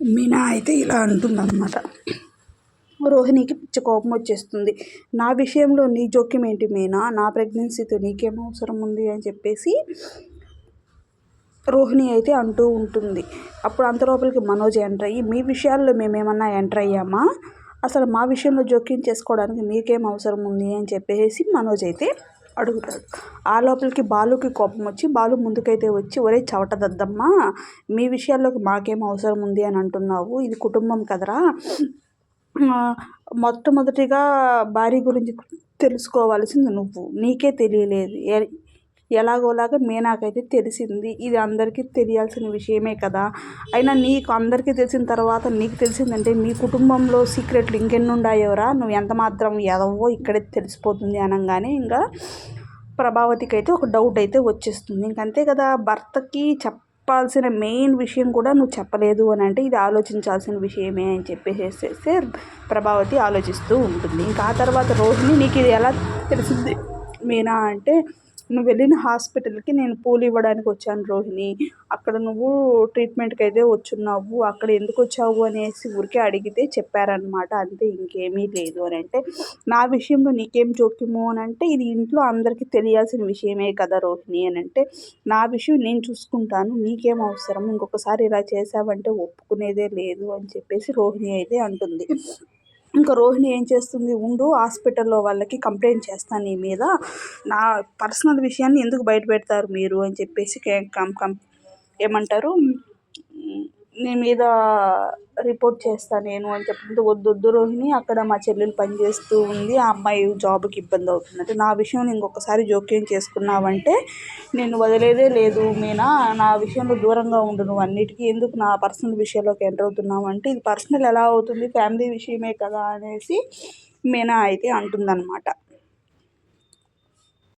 మీనా అయితే ఇలా అంటుందన్నమాట. రోహిణికి పిచ్చి కోపం వచ్చేస్తుంది. నా విషయంలో నీ జోక్యం ఏంటి మీనా? నా ప్రెగ్నెన్సీతో నీకేం అవసరం ఉంది అని చెప్పేసి రోహిణి అయితే అంటూ ఉంటుంది. అప్పుడు అంత లోపలికి మనోజ్ ఎంటర్ అయ్యి మీ విషయాల్లో మేమేమన్నా ఎంటర్ అయ్యామా? అసలు మా విషయంలో జోక్యం చేసుకోవడానికి మీకేం అవసరం ఉంది అని చెప్పేసి మనోజ్ అయితే అడుగుతాడు. ఆ లోపలికి బాలుకి కోపం వచ్చి బాలు ముందుకైతే వచ్చి ఒరే చవట దద్దమ్మా మీ విషయాల్లోకి మాకేం అవసరం ఉంది అని అంటున్నావు? ఇది కుటుంబం కదరా? మొట్టమొదటిగా భార్య గురించి తెలుసుకోవాల్సింది నువ్వు. నీకే తెలియలేదు. ఎలాగోలాగా మీనాకైతే తెలిసింది. ఇది అందరికీ తెలియాల్సిన విషయమే కదా. అయినా నీకు అందరికీ తెలిసిన తర్వాత నీకు తెలిసిందంటే మీ కుటుంబంలో సీక్రెట్లు ఇంకెన్నుండాయోరా? నువ్వు ఎంత మాత్రం ఎదవో ఇక్కడే తెలిసిపోతుంది అనగానే ఇంకా ప్రభావతికి అయితే ఒక డౌట్ అయితే వచ్చేస్తుంది. ఇంకంతే కదా భర్తకి చెప్పాల్సిన మెయిన్ విషయం కూడా నువ్వు చెప్పలేదు అని అంటే ఇది ఆలోచించాల్సిన విషయమే అని చెప్పేసేస్తే ప్రభావతి ఆలోచిస్తూ ఉంటుంది. ఇంకా ఆ తర్వాత రోహిణి నీకు ఇది ఎలా తెలిసింది మీనా అంటే నువ్వు వెళ్ళిన హాస్పిటల్కి నేను పూలు ఇవ్వడానికి వచ్చాను రోహిణి. అక్కడ నువ్వు ట్రీట్మెంట్కి అయితే వచ్చున్నావు. అక్కడ ఎందుకు వచ్చావు అనేసి ఊరికే అడిగితే చెప్పారనమాట అంతే ఇంకేమీ లేదు అని అంటే నా విషయంలో నీకేం జోక్యము అని అంటే ఇది ఇంట్లో అందరికీ తెలియాల్సిన విషయమే కదా రోహిణి అని అంటే నా విషయం నేను చూసుకుంటాను. నీకేం అవసరం? ఇంకొకసారి ఇలా చేసావంటే ఒప్పుకునేదే లేదు అని చెప్పేసి రోహిణి అయితే అంటుంది. ఇంకా రోహిణి ఏం చేస్తుంది? ఉండు హాస్పిటల్లో వాళ్ళకి కంప్లైంట్ చేస్తాను నీ మీద. నా పర్సనల్ విషయాన్ని ఎందుకు బయట పెడతారు మీరు? అని చెప్పేసి కం కం ఏమంటారు? నీ మీద రిపోర్ట్ చేస్తాను నేను అని చెప్పింది వద్దు వద్దు రోహిణి అక్కడ మా చెల్లెలు పనిచేస్తూ ఉంది ఆ అమ్మాయి జాబ్కి ఇబ్బంది అవుతుందంటే నా విషయం ఇంకొకసారి జోక్యం చేసుకున్నావంటే నేను వదిలేదే లేదు మీనా నా విషయంలో దూరంగా ఉండు నువ్వు అన్నిటికీ. ఎందుకు నా పర్సనల్ విషయంలోకి ఎంటర్ అవుతున్నావు అంటే ఇది పర్సనల్ ఎలా అవుతుంది ఫ్యామిలీ విషయమే కదా అనేసి మీనా అయితే అంటుందన్నమాట.